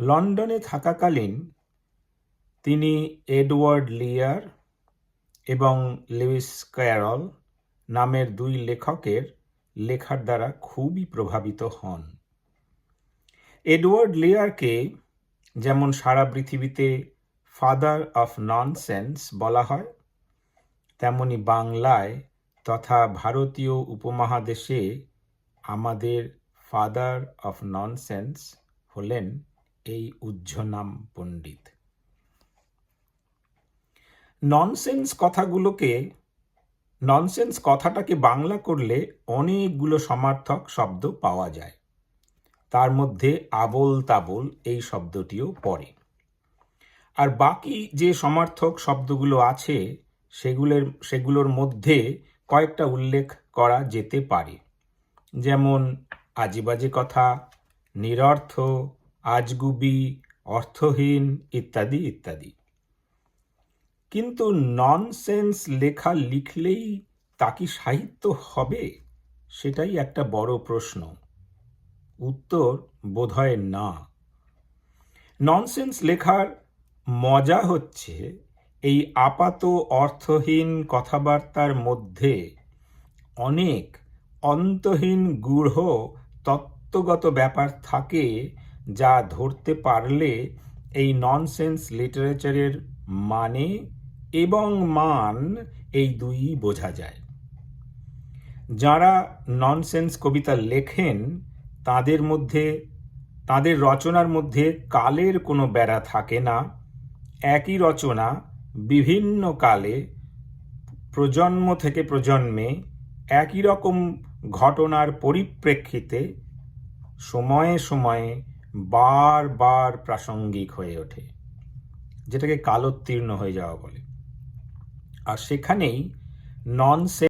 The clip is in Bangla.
লন্ডনে থাকাকালীন তিনি এডওয়ার্ড লিয়ার এবং লুইস ক্যারল নামের দুই লেখকের লেখার দ্বারা খুবই প্রভাবিত হন। এডওয়ার্ড লিয়ারকে যেমন সারা পৃথিবীতে ফাদার অফ ননসেন্স বলা হয়, তেমনি বাংলায় তথা ভারতীয় উপমহাদেশে আমাদের ফাদার অফ ননসেন্স হলেন এই উজ্জ্বনাম পণ্ডিত। ননসেন্স কথাগুলোকে ননসেন্স কথাটাকে বাংলা করলে অনেকগুলো সমার্থক শব্দ পাওয়া যায়। তার মধ্যে আবোল তাবোল এই শব্দটিও পড়ে। আর বাকি যে সমার্থক শব্দগুলো আছে, সেগুলোর সেগুলোর মধ্যে কয়েকটা উল্লেখ করা যেতে পারে। যেমন, আজেবাজে কথা, নিরর্থ আজগুবি, অর্থহীন ইত্যাদি ইত্যাদি। কিন্তু ননসেন্স লেখা লিখলেই তা কি সাহিত্য হবে? সেটাই একটা বড় প্রশ্ন। উত্তর বোধহয় না। ননসেন্স লেখার মজা হচ্ছে এই আপাত অর্থহীন কথাবার্তার মধ্যে অনেক অন্তহীন গূঢ় তত্ত্বগত ব্যাপার থাকে যা ধরতে পারলে এই ননসেন্স লিটারেচারের মানে এবং মান এই দুই বোঝা যায়। যারা ননসেন্স কবিতা লেখেন, তাদের মধ্যে, তাদের রচনার মধ্যে কালের কোনো বেড়া থাকে না। একই রচনা বিভিন্ন কালে, প্রজন্ম থেকে প্রজন্মে একই রকম ঘটনার পরিপ্রেক্ষিতে সময়ে সময়ে বারবার প্রাসঙ্গিক হয়ে ওঠে যেটাকে কালোত্তীর্ণ হয়ে যাওয়া বলে। আর সেখানেই ননসেন্স